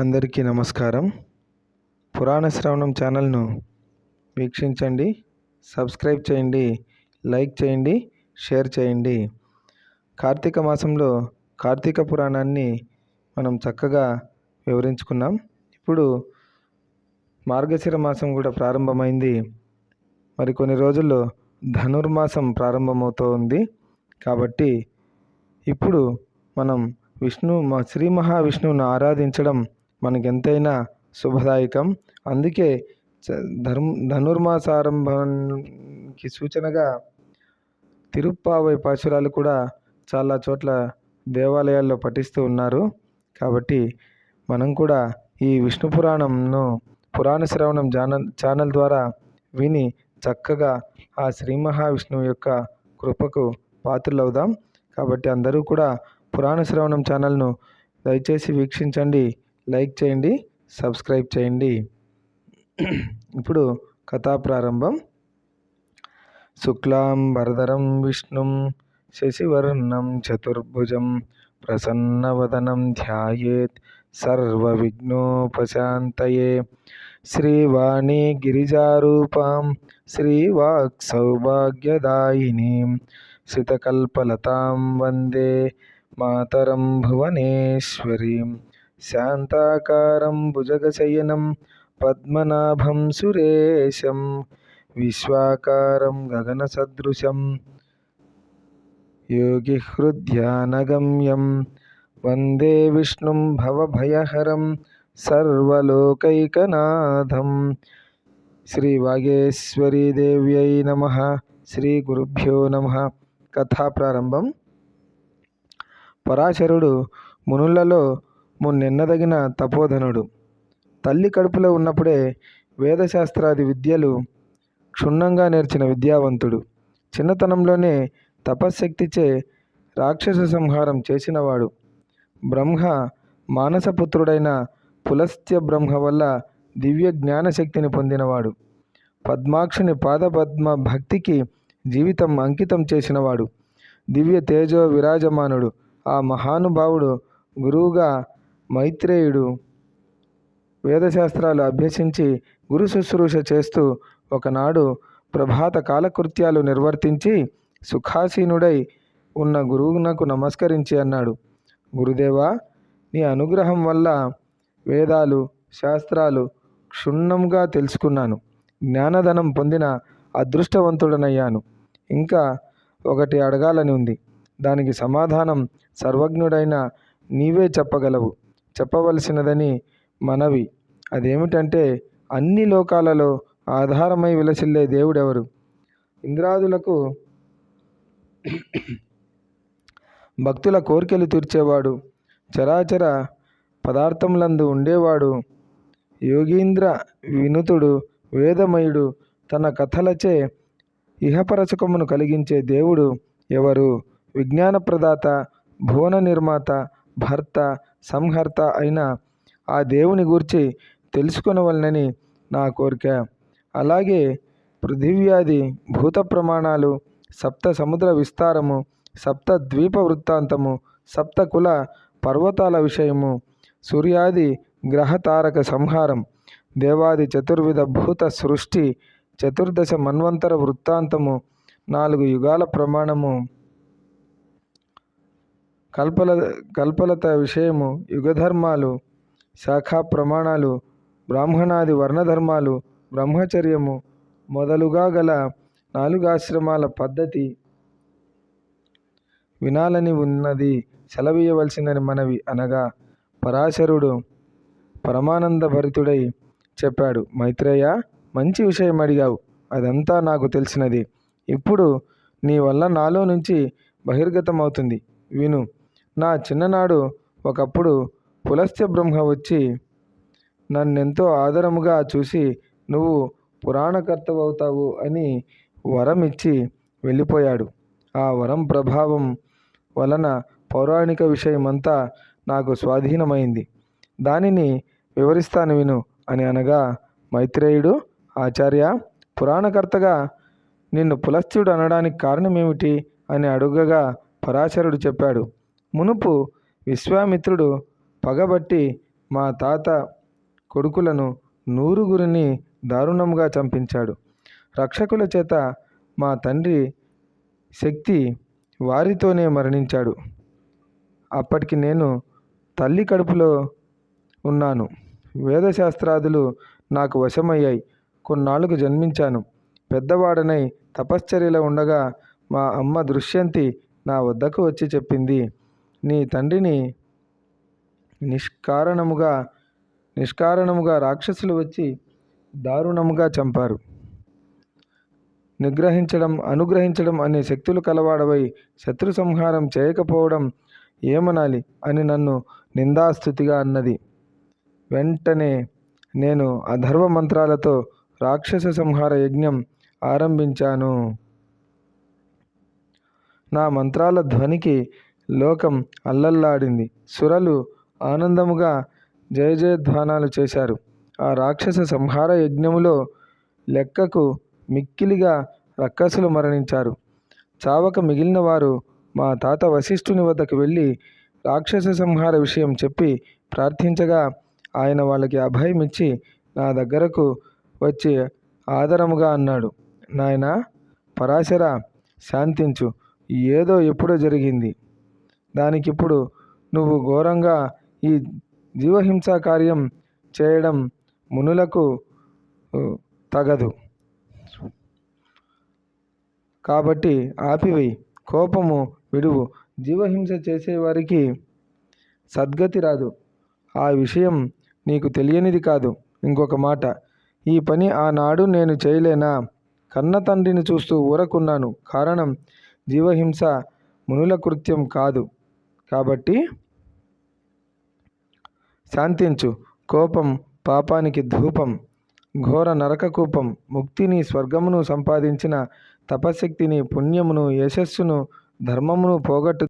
అందరికీ నమస్కారం. పురాణ శ్రవణం ఛానల్ను వీక్షించండి సబ్స్క్రైబ్ చేయండి లైక్ చేయండి షేర్ చేయండి. కార్తీక మాసంలో కార్తీక పురాణాన్ని మనం చక్కగా వివరించుకున్నాం. ఇప్పుడు మార్గశిర మాసం కూడా ప్రారంభమైంది. మరి కొన్ని రోజుల్లో ధనుర్మాసం ప్రారంభమవుతూ ఉంది. కాబట్టి ఇప్పుడు మనం విష్ణు మా శ్రీ మహావిష్ణువును ఆరాధించడం మనకి ఎంతైనా శుభదాయకం. అందుకే ధర్మ ధనుర్మాసారంభానికి సూచనగా తిరుప్పావై పాశురాలు కూడా చాలా చోట్ల దేవాలయాల్లో పఠిస్తూ ఉన్నారు. కాబట్టి మనం కూడా ఈ విష్ణు పురాణంను పురాణ శ్రవణం ఛానల్ ఛానల్ ద్వారా విని చక్కగా ఆ శ్రీ మహావిష్ణువు యొక్క కృపకు పాత్రలవుదాం. కాబట్టి అందరూ కూడా పురాణ శ్రవణం ఛానల్ను దయచేసి వీక్షించండి. లైక్ చేయండి సబ్స్క్రైబ్ చేయండి. ఇప్పుడు కథా ప్రారంభం. శుక్లాం వరదరం విష్ణుం శశివర్ణం చతుర్భుజం ప్రసన్నవదనం ధ్యాయేత్ సర్వవిఘ్నోపశాంతయే. శ్రీవాణి గిరిజారూపాం శ్రీవాక్ సౌభాగ్యదాయినీం శితకల్పలతాం వందే మాతరం భువనేశ్వరీం. శాంతాకారం భుజగశయనం పద్మనాభం సురేశం విశ్వాకారం గగనసదృశం యోగిహృద్యానగమ్యం వందే విష్ణుం భవభయహరం సర్వలోకైకనాథం. శ్రీ వాగేశ్వరీ దేవ్యై నమ. శ్రీ గురుభ్యో నమ. కథా ప్రారంభం. పరాశరుడు మునులలో మున్నెన్నదగిన తపోధనుడు. తల్లి కడుపులో ఉన్నప్పుడే వేదశాస్త్రాది విద్యలు క్షుణ్ణంగా నేర్చిన విద్యావంతుడు. చిన్నతనంలోనే తపశ్శక్తిచే రాక్షస సంహారం చేసినవాడు. బ్రహ్మ మానసపుత్రుడైన పులస్త్య బ్రహ్మ వల్ల దివ్య జ్ఞానశక్తిని పొందినవాడు. పద్మాక్షుని పాదపద్మ భక్తికి జీవితం అంకితం చేసినవాడు. దివ్య తేజో విరాజమానుడు. ఆ మహానుభావుడు గురువుగా మైత్రేయుడు వేదశాస్త్రాలు అభ్యసించి గురు శుశ్రూష చేస్తూ ఒకనాడు ప్రభాత కాలకృత్యాలు నిర్వర్తించి సుఖాసీనుడై ఉన్న గురువునకు నమస్కరించి అన్నాడు గురుదేవా నీ అనుగ్రహం వల్ల వేదాలు శాస్త్రాలు క్షుణ్ణంగా తెలుసుకున్నాను. జ్ఞానధనం పొందిన అదృష్టవంతుడనయ్యాను. ఇంకా ఒకటి అడగాలని ఉంది. దానికి సమాధానం సర్వజ్ఞుడైన నీవే చెప్పగలవు. చెప్పవలసినదని మనవి. అదేమిటంటే అన్ని లోకాలలో ఆధారమై విలసిల్లే దేవుడెవరు? ఇంద్రాదులకు భక్తుల కోరికలు తీర్చేవాడు చరాచర పదార్థములందు ఉండేవాడు. యోగీంద్ర వినుతుడు వేదమయుడు తన కథలచే ఇహపరచకమును కలిగించే దేవుడు ఎవరు? విజ్ఞాన ప్రదాత భువన నిర్మాత భర్త సంహర్త అయిన ఆ దేవుని గూర్చి తెలుసుకొనవలనని నా కోరిక. అలాగే పృథివ్యాధి భూత ప్రమాణాలు సప్త సముద్ర విస్తారము సప్త ద్వీప వృత్తాంతము సప్త కుల పర్వతాల విషయము సూర్యాది గ్రహ తారక సంహారం దేవాది చతుర్విధ భూత సృష్టి చతుర్దశ మన్వంతర వృత్తాంతము నాలుగు యుగాల ప్రమాణము. కల్పల కల్పలత విషయము యుగధర్మాలు శాఖా ప్రమాణాలు బ్రాహ్మణాది వర్ణధర్మాలు బ్రహ్మచర్యము మొదలుగా గల నాలుగు ఆశ్రమాల పద్ధతి వినాలని ఉన్నది. సెలవీయవలసిందని మనవి అనగా పరాశరుడు పరమానంద భరితుడై చెప్పాడు మైత్రేయ మంచి విషయం అడిగావు. అదంతా నాకు తెలిసినది. ఇప్పుడు నీ వల్ల నాలో నుంచి బహిర్గతమవుతుంది. విను నా చిన్ననాడు ఒకప్పుడు పులస్త్య బ్రహ్మ వచ్చి నన్నెంతో ఆదరముగా చూసి నువ్వు పురాణకర్తవవుతావు అని వరం ఇచ్చి వెళ్ళిపోయాడు. ఆ వరం ప్రభావం వలన పౌరాణిక విషయమంతా నాకు స్వాధీనమైంది. దానిని వివరిస్తాను విను అని అనగా మైత్రేయుడు ఆచార్య పురాణకర్తగా నిన్ను పులస్త్యుడు అనడానికి కారణమేమిటి? అని అడుగగా పరాశరుడు చెప్పాడు. మునుపు విశ్వామిత్రుడు పగబట్టి మా తాత కొడుకులను నూరుగురిని దారుణంగా చంపించాడు. రక్షకుల చేత మా తండ్రి శక్తి వారితోనే మరణించాడు. అప్పటికి నేను తల్లి కడుపులో ఉన్నాను. వేదశాస్త్రాదులు నాకు వశమయ్యాయి. కొన్నాళ్ళకు జన్మించాను. పెద్దవాడనై తపశ్చర్యలో ఉండగా మా అమ్మ దృశ్యంతి నా వద్దకు వచ్చి చెప్పింది నీ తండ్రిని నిష్కారణముగా నిష్కారణముగా రాక్షసులు వచ్చి దారుణముగా చంపారు. నిగ్రహించడం అనుగ్రహించడం అనే శక్తులు కలవాడవై శత్రు సంహారం చేయకపోవడం ఏమనాలి అని నన్ను నిందాస్తుతిగా అన్నది. వెంటనే నేను అధర్వ మంత్రాలతో రాక్షస సంహార యజ్ఞం ఆరంభించాను. నా మంత్రాల ధ్వనికి లోకం అల్లల్లాడింది. సురలు ఆనందముగా జయజయధ్వానాలు చేశారు. ఆ రాక్షస సంహార యజ్ఞములో లెక్కకు మిక్కిలిగా రక్కసులు మరణించారు. చావక మిగిలిన వారు మా తాత వశిష్ఠుని వద్దకు వెళ్ళి రాక్షస సంహార విషయం చెప్పి ప్రార్థించగా ఆయన వాళ్ళకి అభయం ఇచ్చి నా దగ్గరకు వచ్చి ఆదరముగా అన్నాడు. నాయన పరాశర శాంతించు. ఏదో ఎప్పుడో జరిగింది. దానికిప్పుడు నువ్వు ఘోరంగా ఈ జీవహింసా కార్యం చేయడం మునులకు తగదు. కాబట్టి ఆపివేయి కోపము విడువు. జీవహింస చేసేవారికి సద్గతి రాదు. ఆ విషయం నీకు తెలియనిది కాదు. ఇంకొక మాట ఈ పని ఆనాడు నేను చేయలేనా? కన్న తండ్రిని చూస్తూ ఊరకున్నాను. కారణం జీవహింస మునుల కృత్యం కాదు. కాబట్టి శాంతించు. కోపం పాపానికి ధూపం ఘోర నరకకూపం ముక్తిని స్వర్గమును సంపాదించిన తపశక్తిని పుణ్యమును యశస్సును ధర్మమును పోగొట్టు